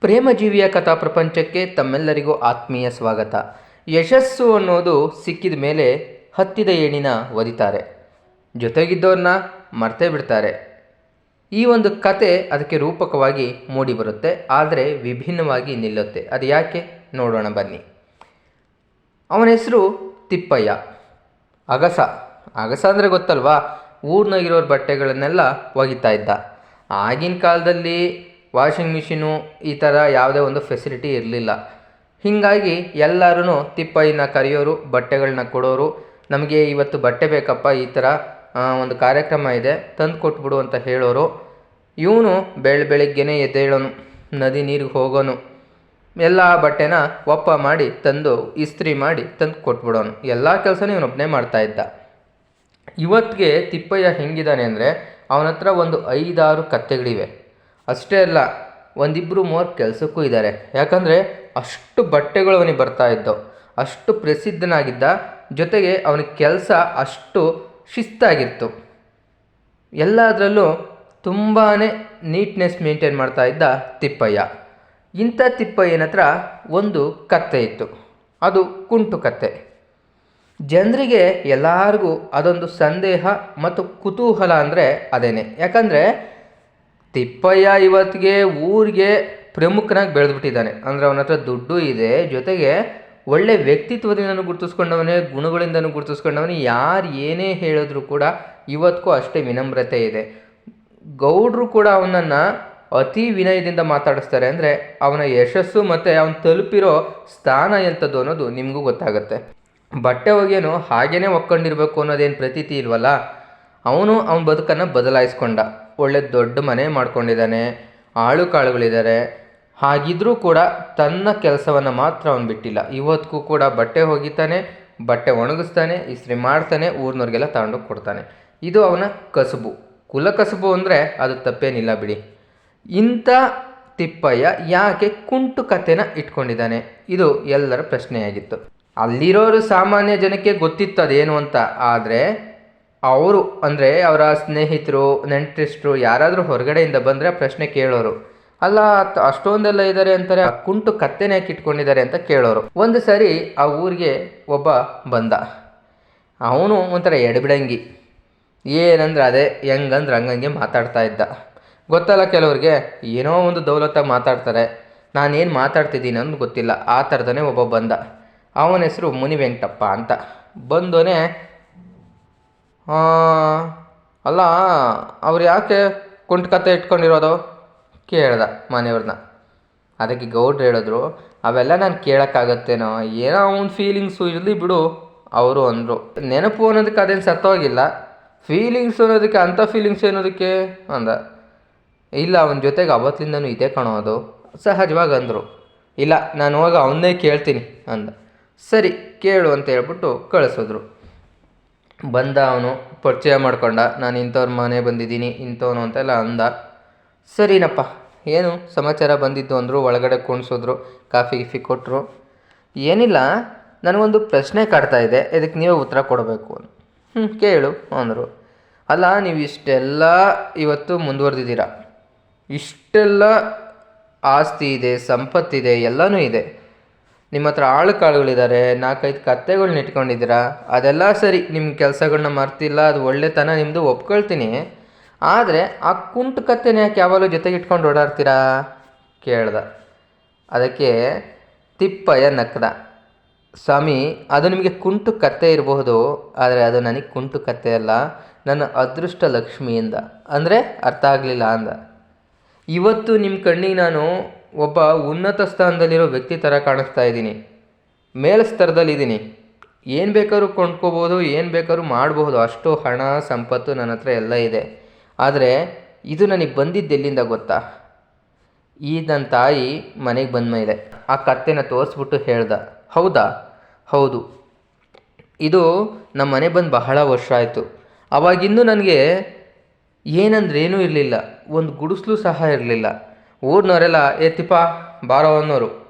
ಪ್ರೇಮಜೀವಿಯ ಕಥಾ ಪ್ರಪಂಚಕ್ಕೆ ತಮ್ಮೆಲ್ಲರಿಗೂ ಆತ್ಮೀಯ ಸ್ವಾಗತ. ಯಶಸ್ಸು ಅನ್ನೋದು ಸಿಕ್ಕಿದ ಮೇಲೆ ಹತ್ತಿದ ಏಣಿನ ಒದಿತಾರೆ. ಜೊತೆಗಿದ್ದವ್ರನ್ನ ಮರ್ತೇ ಬಿಡ್ತಾರೆ. ಈ ಒಂದು ಕತೆ ಅದಕ್ಕೆ ರೂಪಕವಾಗಿ ಮೂಡಿಬರುತ್ತೆ, ಆದರೆ ವಿಭಿನ್ನವಾಗಿ ನಿಲ್ಲುತ್ತೆ. ಅದು ಯಾಕೆ? ನೋಡೋಣ ಬನ್ನಿ. ಅವನ ಹೆಸರು ತಿಪ್ಪಯ್ಯ. ಅಗಸ. ಅಗಸ ಅಂದರೆ ಗೊತ್ತಲ್ವಾ? ಊರ್ನಾಗಿರೋರ ಬಟ್ಟೆಗಳನ್ನೆಲ್ಲ ಒಗಿತಾ ಇದ್ದ. ಆಗಿನ ಕಾಲದಲ್ಲಿ ವಾಷಿಂಗ್ ಮಿಷಿನು ಈ ಥರ ಯಾವುದೇ ಒಂದು ಫೆಸಿಲಿಟಿ ಇರಲಿಲ್ಲ. ಹೀಗಾಗಿ ಎಲ್ಲರೂ ತಿಪ್ಪಯ್ಯನ ಕರೆಯೋರು ಬಟ್ಟೆಗಳನ್ನ ಕೊಡೋರು, ನಮಗೆ ಇವತ್ತು ಬಟ್ಟೆ ಬೇಕಪ್ಪ, ಈ ಥರ ಒಂದು ಕಾರ್ಯಕ್ರಮ ಇದೆ ತಂದು ಕೊಟ್ಬಿಡು ಅಂತ ಹೇಳೋರು. ಇವನು ಬೆಳ ಬೆಳಿಗ್ಗೆನೇ ಎದ್ದೇಳೋನು, ನದಿ ನೀರಿಗೆ ಹೋಗೋನು. ಎಲ್ಲ ಬಟ್ಟೆನ ಒಪ್ಪ ಮಾಡಿ ತಂದು, ಇಸ್ತ್ರಿ ಮಾಡಿ ತಂದು ಕೊಟ್ಬಿಡೋನು ಎಲ್ಲ ಕೆಲಸನೂ ಇವನೊಬ್ಬನೇ ಮಾಡ್ತಾ ಇದ್ದ. ಇವತ್ತಿಗೆ ತಿಪ್ಪಯ್ಯ ಹೆಂಗಿದ್ದಾನೆ ಅಂದರೆ ಅವನ ಹತ್ರ ಒಂದು ಐದಾರು ಕತ್ತೆಗಳಿವೆ. ಅಷ್ಟೇ ಅಲ್ಲ ಒಂದಿಬ್ಬರು ಮೂವರು ಕೆಲಸಕ್ಕೂ ಇದ್ದಾರೆ ಯಾಕಂದರೆ ಅಷ್ಟು ಬಟ್ಟೆಗಳು ಅವನಿಗೆ ಬರ್ತಾ ಇದ್ದವು. ಅಷ್ಟು ಪ್ರಸಿದ್ಧನಾಗಿದ್ದ, ಜೊತೆಗೆ ಅವನ ಕೆಲಸ ಅಷ್ಟು ಶಿಸ್ತಾಗಿತ್ತು. ಎಲ್ಲದರಲ್ಲೂ ತುಂಬಾ ನೀಟ್ನೆಸ್ ಮೇಂಟೈನ್ ಮಾಡ್ತಾ ಇದ್ದ ತಿಪ್ಪಯ್ಯ. ಇಂಥ ತಿಪ್ಪಯ್ಯನ ಹತ್ರ ಒಂದು ಕತ್ತೆ ಇತ್ತು. ಅದು ಕುಂಟು ಕತ್ತೆ. ಜನರಿಗೆ ಎಲ್ಲರಿಗೂ ಅದೊಂದು ಸಂದೇಹ ಮತ್ತು ಕುತೂಹಲ ಅಂದರೆ ಅದೇನೆ. ಯಾಕಂದರೆ ತಿಪ್ಪಯ್ಯ ಇವತ್ತಿಗೆ ಊರಿಗೆ ಪ್ರಮುಖನಾಗಿ ಬೆಳೆದ್ಬಿಟ್ಟಿದ್ದಾನೆ. ಅಂದರೆ ಅವನ ಹತ್ರ ದುಡ್ಡು ಇದೆ, ಜೊತೆಗೆ ಒಳ್ಳೆ ವ್ಯಕ್ತಿತ್ವದಿಂದನೂ ಗುರುತಿಸ್ಕೊಂಡವನೇ, ಗುಣಗಳಿಂದನೂ ಗುರುತಿಸ್ಕೊಂಡವನೇ, ಯಾರು ಏನೇ ಹೇಳಿದ್ರು ಕೂಡ ಇವತ್ತಿಗೂ ಅಷ್ಟೇ ವಿನಮ್ರತೆ ಇದೆ. ಗೌಡ್ರು ಕೂಡ ಅವನನ್ನು ಅತಿ ವಿನಯದಿಂದ ಮಾತಾಡಿಸ್ತಾರೆ. ಅಂದರೆ ಅವನ ಯಶಸ್ಸು ಮತ್ತು ಅವನು ತಲುಪಿರೋ ಸ್ಥಾನ ಎಂಥದ್ದು ಅನ್ನೋದು ನಿಮಗೂ ಗೊತ್ತಾಗುತ್ತೆ. ಬಟ್ಟೆ ಒಗೆಯೋನು ಹಾಗೇನೆ ಒಕ್ಕೊಂಡಿರಬೇಕು ಅನ್ನೋದೇನು ಪ್ರತೀತಿ ಇಲ್ವಲ್ಲ? ಅವನು ಅವನ ಬದುಕನ್ನು ಬದಲಾಯಿಸ್ಕೊಂಡ. ಒಳ್ಳೆ ದೊಡ್ಡ ಮನೆ ಮಾಡ್ಕೊಂಡಿದ್ದಾನೆ. ಆಳು ಕಾಳುಗಳಿದ್ದಾರೆ. ಹಾಗಿದ್ರೂ ಕೂಡ ತನ್ನ ಕೆಲಸವನ್ನು ಮಾತ್ರ ಅವನು ಬಿಟ್ಟಿಲ್ಲ. ಇವತ್ತಿಗೂ ಕೂಡ ಬಟ್ಟೆ ಹೋಗಿತಾನೆ ಬಟ್ಟೆ ಒಣಗಿಸ್ತಾನೆ, ಇಸ್ತ್ರಿ ಮಾಡ್ತಾನೆ, ಊರಿನವ್ರಿಗೆಲ್ಲ ತಗೊಂಡೋಗಿ ಕೊಡ್ತಾನೆ. ಇದು ಅವನ ಕಸುಬು. ಕುಲ ಕಸುಬು ಅಂದರೆ ಅದು ತಪ್ಪೇನಿಲ್ಲ ಬಿಡಿ. ಇಂಥ ತಿಪ್ಪಯ್ಯ ಯಾಕೆ ಕುಂಟು ಕಥೆನ ಇಟ್ಕೊಂಡಿದ್ದಾನೆ? ಇದು ಎಲ್ಲರ ಪ್ರಶ್ನೆಯಾಗಿತ್ತು. ಅಲ್ಲಿರೋರು ಸಾಮಾನ್ಯ ಜನಕ್ಕೆ ಗೊತ್ತಿತ್ತು ಅದೇನು ಅಂತ. ಆದರೆ ಅವರು, ಅಂದರೆ ಅವರ ಸ್ನೇಹಿತರು ನೆಂಟರಿಷ್ಟರು ಯಾರಾದರೂ ಹೊರಗಡೆಯಿಂದ ಬಂದರೆ ಪ್ರಶ್ನೆ ಕೇಳೋರು. ಅಲ್ಲ ಅಷ್ಟೊಂದೆಲ್ಲ ಇದ್ದಾರೆ ಅಂತಾರೆ ಕುಂಟು ಕತ್ತೆನ ಇಟ್ಕೊಂಡಿದ್ದಾರೆ ಅಂತ ಕೇಳೋರು. ಒಂದು ಸರಿ ಆ ಊರಿಗೆ ಒಬ್ಬ ಬಂದ. ಅವನು ಒಂಥರ ಎಡಬಿಡಂಗಿ. ಏನಂದ್ರೆ ಅದೇ, ಹೆಂಗಂದ್ರೆ ಹಂಗಂಗೆ ಮಾತಾಡ್ತಾ ಇದ್ದ. ಗೊತ್ತಲ್ಲ ಕೆಲವ್ರಿಗೆ, ಏನೋ ಒಂದು ದೌಲತ್ತಾಗಿ ಮಾತಾಡ್ತಾರೆ. ನಾನೇನು ಮಾತಾಡ್ತಿದ್ದೀನಿ ಅಂತ ಗೊತ್ತಿಲ್ಲ. ಆ ಥರದನೇ ಒಬ್ಬ ಬಂದ. ಅವನ ಹೆಸರು ಮುನಿ ವೆಂಕಟಪ್ಪ ಅಂತ. ಬಂದೋನೆ ಅಲ್ಲ, ಅವ್ರು ಯಾಕೆ ಕುಂಟು ಕತೆ ಇಟ್ಕೊಂಡಿರೋದು? ಕೇಳ್ದ ಮನೆಯವ್ರನ್ನ ಅದಕ್ಕೆ ಗೌಡ್ರು ಹೇಳಿದ್ರು, ಅವೆಲ್ಲ ನಾನು ಕೇಳೋಕ್ಕಾಗತ್ತೇನೋ, ಏನೋ ಅವ್ನ ಫೀಲಿಂಗ್ಸು ಇರಲಿ ಬಿಡು, ಅವರು ಅಂದರು. ನೆನಪು ಅನ್ನೋದಕ್ಕೆ ಅದೇನು ಸತ್ತೋಗಿಲ್ಲ. ಫೀಲಿಂಗ್ಸ್ ಅನ್ನೋದಕ್ಕೆ, ಅಂಥ ಫೀಲಿಂಗ್ಸ್ ಏನೋದಕ್ಕೆ ಅಂದ. ಇಲ್ಲ, ಅವನ ಜೊತೆಗೆ ಅವತ್ತಿಂದನೂ ಇದೆ ಕಾಣೋದು ಸಹಜವಾಗಿ ಅಂದರು. ಇಲ್ಲ, ನಾನು ಹೋಗಿ ಅವನ್ನೇ ಕೇಳ್ತೀನಿ ಅಂದ. ಸರಿ, ಕೇಳು ಅಂತ ಹೇಳ್ಬಿಟ್ಟು ಕಳಿಸಿದ್ರು. ಬಂದ ಅವನು, ಪರಿಚಯ ಮಾಡ್ಕೊಂಡ, ನಾನು ಇಂಥವ್ರ ಮನೆ ಬಂದಿದ್ದೀನಿ, ಇಂಥವನು ಅಂತೆಲ್ಲ ಅಂದ. ಸರಿನಪ್ಪ, ಏನು ಸಮಾಚಾರ ಬಂದಿದ್ದು ಅಂದರು, ಒಳಗಡೆ ಕುಣಿಸಿದ್ರು, ಕಾಫಿ ಗಿಫಿ ಕೊಟ್ಟರು ಏನಿಲ್ಲ, ನನಗೊಂದು ಪ್ರಶ್ನೆ ಕಾಡ್ತಾ ಇದೆ ಇದಕ್ಕೆ ನೀವೇ ಉತ್ತರ ಕೊಡಬೇಕು ಹ್ಞೂ ಕೇಳು ಅಂದರು. ಅಲ್ಲ, ನೀವು ಇಷ್ಟೆಲ್ಲ ಇವತ್ತು ಮುಂದುವರೆದಿದ್ದೀರಾ? ಇಷ್ಟೆಲ್ಲ ಆಸ್ತಿ ಇದೆ, ಸಂಪತ್ತಿದೆ, ಎಲ್ಲನೂ ಇದೆ. ನಿಮ್ಮ ಹತ್ರ ಆಳು ಕಾಳುಗಳಿದ್ದಾರೆ ನಾಲ್ಕೈದು ಕತ್ತೆಗಳನ್ನ ಇಟ್ಕೊಂಡಿದ್ದೀರಾ? ಅದೆಲ್ಲ ಸರಿ ನಿಮ್ಮ ಕೆಲಸಗಳನ್ನ ಮರ್ತಿಲ್ಲ, ಅದು ಒಳ್ಳೆತನ ನಿಮ್ಮದು ಒಪ್ಕೊಳ್ತೀನಿ. ಆದರೆ ಆ ಕುಂಟು ಕತ್ತೆನ ಯಾಕೆ ಯಾವಾಗಲೂ ಜೊತೆಗೆ ಇಟ್ಕೊಂಡು ಓಡಾಡ್ತೀರಾ? ಕೇಳ್ದ. ಅದಕ್ಕೆ ತಿಪ್ಪಯ್ಯ ನಕ್ಕದ ಸ್ವಾಮಿ, ಅದು ನಿಮಗೆ ಕುಂಟು ಕತ್ತೆ ಇರಬಹುದು, ಆದರೆ ಅದು ನನಗೆ ಕುಂಟು ಕತ್ತೆ ಅಲ್ಲ, ನನ್ನ ಅದೃಷ್ಟ ಲಕ್ಷ್ಮಿಯಿಂದ. ಅಂದರೆ ಅರ್ಥ ಆಗಲಿಲ್ಲ ಅಂದ. ಇವತ್ತು ನಿಮ್ಮ ಕಣ್ಣಿಗೆ ನಾನು ಒಬ್ಬ ಉನ್ನತ ಸ್ಥಾನದಲ್ಲಿರೋ ವ್ಯಕ್ತಿ ಥರ ಕಾಣಿಸ್ತಾ ಇದ್ದೀನಿ. ಮೇಲ್ ಸ್ತರದಲ್ಲಿದ್ದೀನಿ ಏನು ಬೇಕಾದ್ರೂ ಕೊಂಡ್ಕೋಬೋದು, ಏನು ಬೇಕಾದ್ರೂ ಮಾಡಬಹುದು ಅಷ್ಟು ಹಣ, ಸಂಪತ್ತು ನನ್ನ ಹತ್ರ ಎಲ್ಲ ಇದೆ. ಆದರೆ ಇದು ನನಗೆ ಬಂದಿದ್ದು ಎಲ್ಲಿಂದ ಗೊತ್ತಾ? ಈ ನನ್ನ ತಾಯಿ ಮನೆಗೆ ಬಂದ ಮೇಲೆ. ಆ ಕತ್ತೆನ ತೋರಿಸ್ಬಿಟ್ಟು ಹೇಳ್ದ. ಹೌದಾ? ಹೌದು. ಇದು ನಮ್ಮ ಮನೆ ಬಂದು ಬಹಳ ವರ್ಷ ಆಯಿತು. ಅವಾಗಿಂದು ನನಗೆ ಏನಂದ್ರೇನೂ ಇರಲಿಲ್ಲ. ಒಂದು ಗುಡಿಸ್ಲು ಸಹ ಇರಲಿಲ್ಲ. ಊರಿನವರೆಲ್ಲ ಎತ್ತಿಪ್ಪ ಬಾರೋ ಅನ್ನೋರು.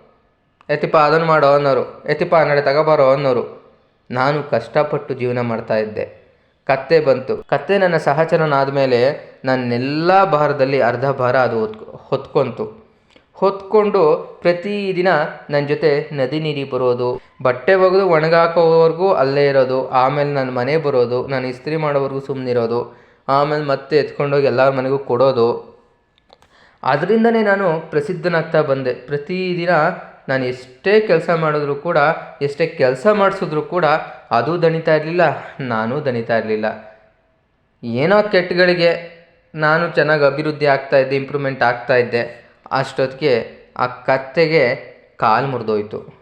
ಎತ್ತಿಪ್ಪ ಅದನ್ನು ಮಾಡೋ ಅನ್ನೋರು. ಎತ್ತಿಪ್ಪ ನಡೆ ತಗೋಬಾರೋ ಅನ್ನೋರು. ನಾನು ಕಷ್ಟಪಟ್ಟು ಜೀವನ ಮಾಡ್ತಾ ಇದ್ದೆ. ಕತ್ತೆ ಬಂತು. ಕತ್ತೆ ನನ್ನ ಸಹಚರನಾದ ಮೇಲೆ ನನ್ನೆಲ್ಲ ಭಾರದಲ್ಲಿ ಅರ್ಧ ಭಾರ ಅದು ಹೊತ್ ಹೊತ್ಕೊಂತು. ಹೊತ್ಕೊಂಡು ಪ್ರತಿದಿನ ನನ್ನ ಜೊತೆ ನದಿ ನೀರಿ ಬರೋದು, ಬಟ್ಟೆ ಒಗೆದು ಒಣಗಾಕೋವರೆಗೂ ಅಲ್ಲೇ ಇರೋದು, ಆಮೇಲೆ ನನ್ನ ಮನೆ ಬರೋದು ನಾನು ಇಸ್ತ್ರಿ ಮಾಡೋವರೆಗೂ ಸುಮ್ಮನಿರೋದು ಆಮೇಲೆ ಮತ್ತೆ ಎತ್ಕೊಂಡೋಗಿ ಎಲ್ಲರ ಮನೆಗೂ ಕೊಡೋದು. ಅದರಿಂದನೇ ನಾನು ಪ್ರಸಿದ್ಧನಾಗ್ತಾ ಬಂದೆ. ಪ್ರತಿದಿನ ನಾನು ಎಷ್ಟೇ ಕೆಲಸ ಮಾಡಿದ್ರು ಕೂಡ, ಎಷ್ಟೇ ಕೆಲಸ ಮಾಡಿಸಿದ್ರು ಕೂಡ ಅದು ದಣಿತಾ ಇರಲಿಲ್ಲ, ನಾನು ದಣಿತಾ ಇರಲಿಲ್ಲ. ಏನೋ ಕೆಟ್ಟಗಳಿಗೆ ನಾನು ಚೆನ್ನಾಗಿ ಅಭಿವೃದ್ಧಿ ಆಗ್ತಾ ಇದ್ದೆ, ಇಂಪ್ರೂವ್ಮೆಂಟ್ ಆಗ್ತಾ ಇದ್ದೆ. ಅಷ್ಟೊತ್ತಿಗೆ ಆ ಕತ್ತೆಗೆ ಕಾಲು ಮುರಿದೋಯ್ತು.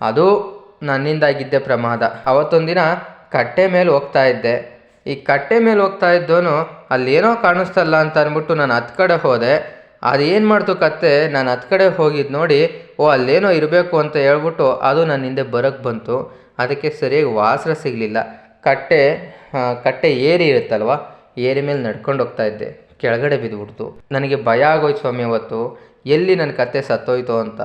ಅದು ನನ್ನಿಂದಾಗಿದ್ದೆ ಪ್ರಮಾದ. ಅವತ್ತೊಂದಿನ ಕಟ್ಟೆ ಮೇಲೆ ಹೋಗ್ತಾ ಇದ್ದೆ. ಈ ಕಟ್ಟೆ ಮೇಲೆ ಹೋಗ್ತಾ ಇದ್ದೋನು ಅಲ್ಲೇನೋ ಕಾಣಿಸ್ತಲ್ಲ ಅಂತ ಅಂದ್ಬಿಟ್ಟು ನಾನು ಹತ್ತು ಹೋದೆ. ಅದೇನು ಮಾಡ್ತು ಕತ್ತೆ, ನಾನು ಹತ್ತು ಕಡೆ ಹೋಗಿದ್ದು ನೋಡಿ, ಓ, ಅಲ್ಲೇನೋ ಇರಬೇಕು ಅಂತ ಹೇಳ್ಬಿಟ್ಟು ಅದು ನನ್ನ ಹಿಂದೆ ಬರೋಕ್ಕೆ ಬಂತು. ಅದಕ್ಕೆ ಸರಿಯಾಗಿ ವಾಸರ ಸಿಗಲಿಲ್ಲ. ಕಟ್ಟೆ ಕಟ್ಟೆ ಏರಿ ಇರುತ್ತಲ್ವ, ಏರಿ ಮೇಲೆ ನಡ್ಕೊಂಡು ಹೋಗ್ತಾ ಇದ್ದೆ. ಕೆಳಗಡೆ ಬಿದ್ದುಬಿಡ್ತು ನನಗೆ ಭಯ ಆಗೋಯ್ತು ಸ್ವಾಮಿ ಅವತ್ತು. ಎಲ್ಲಿ ನನ್ನ ಕತ್ತೆ ಸತ್ತೋಯ್ತು ಅಂತ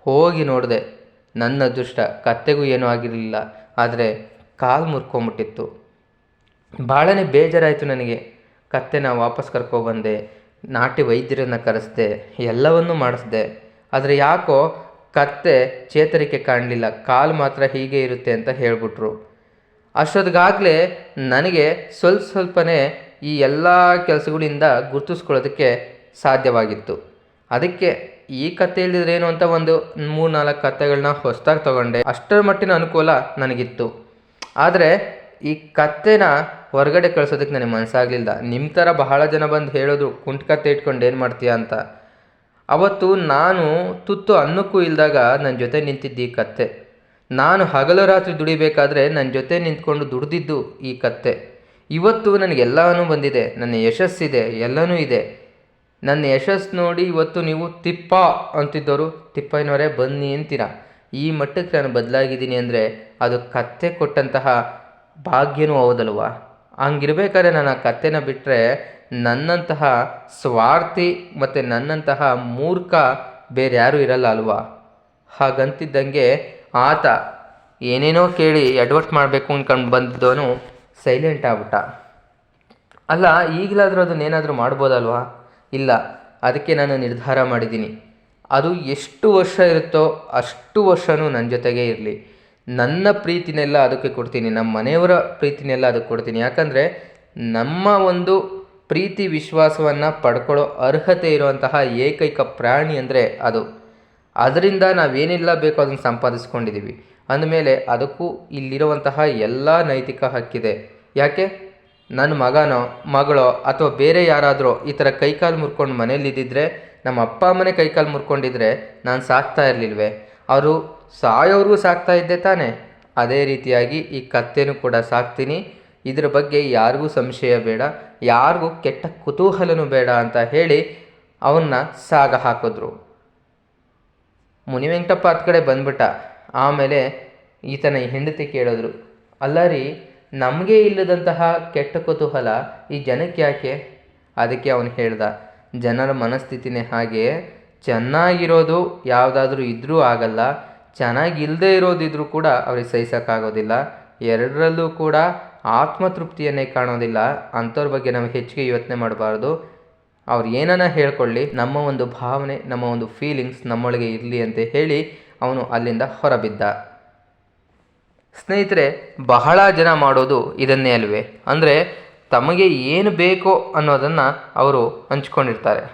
ಹೋಗಿ ನೋಡಿದೆ. ನನ್ನ ಅದೃಷ್ಟ, ಕತ್ತೆಗೂ ಏನೂ ಆಗಿರಲಿಲ್ಲ. ಆದರೆ ಕಾಲು ಮುರ್ಕೊಂಬಿಟ್ಟಿತ್ತು. ಭಾಳನೇ ಬೇಜಾರಾಯಿತು ನನಗೆ. ಕತ್ತೆ ಕತ್ತೆನ ವಾಪಸ್ ಕರ್ಕೊಬಂದೆ ನಾಟಿ ವೈದ್ಯರನ್ನು ಕರೆಸ್ದೆ, ಎಲ್ಲವನ್ನೂ ಮಾಡಿಸ್ದೆ. ಆದರೆ ಯಾಕೋ ಕತ್ತೆ ಚೇತರಿಕೆ ಕಾಣಲಿಲ್ಲ, ಕಾಲು ಮಾತ್ರ ಹೀಗೆ ಇರುತ್ತೆ ಅಂತ ಹೇಳಿಬಿಟ್ರು. ಅಷ್ಟೊತ್ತಿಗಾಗಲೇ ನನಗೆ ಸ್ವಲ್ಪ ಸ್ವಲ್ಪನೇ ಈ ಎಲ್ಲ ಕೆಲಸಗಳಿಂದ ಗುರುತಿಸ್ಕೊಳ್ಳೋದಕ್ಕೆ ಸಾಧ್ಯವಾಗಿತ್ತು. ಅದಕ್ಕೆ ಈ ಕತೆ ಏನು ಅಂತ ಒಂದು ಮೂರು ನಾಲ್ಕು ಕತೆಗಳನ್ನ ಹೊಸದಾಗಿ ತಗೊಂಡೆ. ಅಷ್ಟರ ಮಟ್ಟಿನ ಅನುಕೂಲ ನನಗಿತ್ತು. ಆದರೆ ಈ ಕತ್ತೆನ ಹೊರಗಡೆ ಕಳ್ಸೋದಕ್ಕೆ ನನಗೆ ಮನಸ್ಸಾಗಲಿಲ್ಲ. ನಿಮ್ಮ ಥರ ಬಹಳ ಜನ ಬಂದು ಹೇಳೋದು ಕುಂಟ್ಕತ್ತೆ ಇಟ್ಕೊಂಡು ಏನು ಮಾಡ್ತೀಯ ಅಂತ. ಅವತ್ತು ನಾನು ತುತ್ತು ಅನ್ನಕ್ಕೂ ಇಲ್ದಾಗ ನನ್ನ ಜೊತೆ ನಿಂತಿದ್ದು ಈ ಕತ್ತೆ. ನಾನು ಹಗಲು ರಾತ್ರಿ ದುಡಿಬೇಕಾದ್ರೆ ನನ್ನ ಜೊತೆ ನಿಂತ್ಕೊಂಡು ದುಡ್ದಿದ್ದು ಈ ಕತ್ತೆ. ಇವತ್ತು ನನಗೆಲ್ಲನೂ ಬಂದಿದೆ. ನನ್ನ ಯಶಸ್ಸಿದೆ. ಎಲ್ಲನೂ ಇದೆ. ನನ್ನ ಯಶಸ್ಸು ನೋಡಿ ಇವತ್ತು ನೀವು ತಿಪ್ಪ ಅಂತಿದ್ದವರು ತಿಪ್ಪಯ್ಯನವರೇ ಬನ್ನಿ ಅಂತೀರ? ಈ ಮಟ್ಟಕ್ಕೆ ನಾನು ಬದಲಾಗಿದ್ದೀನಿ ಅಂದರೆ ಅದು ಕತ್ತೆ ಕೊಟ್ಟಂತಹ ಭಾಗ್ಯನೂ ಹೌದಲ್ವಾ? ಹಂಗಿರ್ಬೇಕಾದ್ರೆ ನಾನು ಆ ಕತ್ತೆನ ಬಿಟ್ಟರೆ ನನ್ನಂತಹ ಸ್ವಾರ್ಥಿ ಮತ್ತು ನನ್ನಂತಹ ಮೂರ್ಖ ಬೇರೆ ಯಾರೂ ಇರಲ್ಲ ಅಲ್ವಾ? ಹಾಗಂತಿದ್ದಂಗೆ ಆತ ಏನೇನೋ ಕೇಳಿ ಎಡ್ವರ್ಟ್ ಮಾಡಬೇಕು ಅಂದ್ಕೊಂಡು ಬಂದಿದ್ದವನು ಸೈಲೆಂಟ್ ಆಗ್ಬಿಟ್ಟ. ಅಲ್ಲ, ಈಗಲಾದರೂ ಅದನ್ನೇನಾದರೂ ಮಾಡ್ಬೋದಲ್ವಾ? ಇಲ್ಲ, ಅದಕ್ಕೆ ನಾನು ನಿರ್ಧಾರ ಮಾಡಿದ್ದೀನಿ. ಅದು ಎಷ್ಟು ವರ್ಷ ಇರುತ್ತೋ ಅಷ್ಟು ವರ್ಷವೂ ನನ್ನ ಜೊತೆಗೇ ಇರಲಿ. ನನ್ನ ಪ್ರೀತಿನೆಲ್ಲ ಅದಕ್ಕೆ ಕೊಡ್ತೀನಿ, ನಮ್ಮ ಮನೆಯವರ ಪ್ರೀತಿನೆಲ್ಲ ಅದಕ್ಕೆ ಕೊಡ್ತೀನಿ. ಯಾಕಂದರೆ ನಮ್ಮ ಒಂದು ಪ್ರೀತಿ ವಿಶ್ವಾಸವನ್ನು ಪಡ್ಕೊಳ್ಳೋ ಅರ್ಹತೆ ಇರುವಂತಹ ಏಕೈಕ ಪ್ರಾಣಿ ಅಂದರೆ ಅದು. ಅದರಿಂದ ನಾವೇನೆಲ್ಲ ಬೇಕೋ ಅದನ್ನು ಸಂಪಾದಿಸ್ಕೊಂಡಿದ್ದೀವಿ ಅಂದಮೇಲೆ ಅದಕ್ಕೂ ಇಲ್ಲಿರುವಂತಹ ಎಲ್ಲ ನೈತಿಕ ಹಕ್ಕಿದೆ. ಯಾಕೆ? ನನ್ನ ಮಗನೋ, ಮಗಳೋ ಅಥವಾ ಬೇರೆ ಯಾರಾದರೂ ಈ ಥರ ಕೈಕಾಲು ಮುರ್ಕೊಂಡು ಮನೇಲಿದ್ದಿದ್ರೆ ನಮ್ಮ ಅಪ್ಪ ಅಮ್ಮನೇ ಕೈಕಾಲು ಮುರ್ಕೊಂಡಿದ್ರೆ ನಾನು ಸಾಕ್ತಾ ಇರಲಿಲ್ವೇ? ಅವರು ಸಾಯೋರಿಗೂ ಸಾಕ್ತಾ ಇದ್ದೆ ತಾನೇ. ಅದೇ ರೀತಿಯಾಗಿ ಈ ಕತ್ತೆನೂ ಕೂಡ ಸಾಕ್ತೀನಿ. ಇದ್ರ ಬಗ್ಗೆ ಯಾರಿಗೂ ಸಂಶಯ ಬೇಡ, ಯಾರಿಗೂ ಕೆಟ್ಟ ಕುತೂಹಲನೂ ಬೇಡ ಅಂತ ಹೇಳಿ ಅವನ್ನ ಸಾಗ ಹಾಕಿದ್ರು. ಮುನಿವೆಂಕಟಪ್ಪ ಹತ್ತು ಕಡೆ ಬಂದ್ಬಿಟ್ಟ. ಆಮೇಲೆ ಈತನ ಹೆಂಡತಿ ಕೇಳಿದ್ರು, ಅಲ್ಲ ರೀ, ನಮಗೆ ಇಲ್ಲದಂತಹ ಕೆಟ್ಟ ಕುತೂಹಲ ಈ ಜನಕ್ಕೆ ಯಾಕೆ? ಅದಕ್ಕೆ ಅವನು ಹೇಳ್ದ, ಜನರ ಮನಸ್ಥಿತಿನೇ ಹಾಗೆ ಚೆನ್ನಾಗಿರೋದು ಯಾವುದಾದ್ರೂ ಇದ್ರೂ ಆಗಲ್ಲ. ಚೆನ್ನಾಗಿಲ್ಲದೆ ಇರೋದಿದ್ರೂ ಕೂಡ ಅವ್ರಿಗೆ ಸಹಿಸೋಕ್ಕಾಗೋದಿಲ್ಲ. ಎರಡರಲ್ಲೂ ಕೂಡ ಆತ್ಮತೃಪ್ತಿಯನ್ನೇ ಕಾಣೋದಿಲ್ಲ. ಅಂಥವ್ರ ಬಗ್ಗೆ ನಾವು ಹೆಚ್ಚಿಗೆ ಯೋಚನೆ ಮಾಡಬಾರ್ದು. ಅವ್ರು ಏನನ್ನ ಹೇಳ್ಕೊಳ್ಳಿ, ನಮ್ಮ ಒಂದು ಭಾವನೆ, ನಮ್ಮ ಒಂದು ಫೀಲಿಂಗ್ಸ್ ನಮ್ಮೊಳಗೆ ಇರಲಿ ಅಂತ ಹೇಳಿ ಅವನು ಅಲ್ಲಿಂದ ಹೊರಬಿದ್ದ. ಸ್ನೇಹಿತರೆ, ಬಹಳ ಜನ ಮಾಡೋದು ಇದನ್ನೇ ಅಲ್ವೇ? ಅಂದರೆ ತಮಗೆ ಏನು ಬೇಕೋ ಅನ್ನೋದನ್ನು ಅವರು ಹಂಚ್ಕೊಂಡಿರ್ತಾರೆ.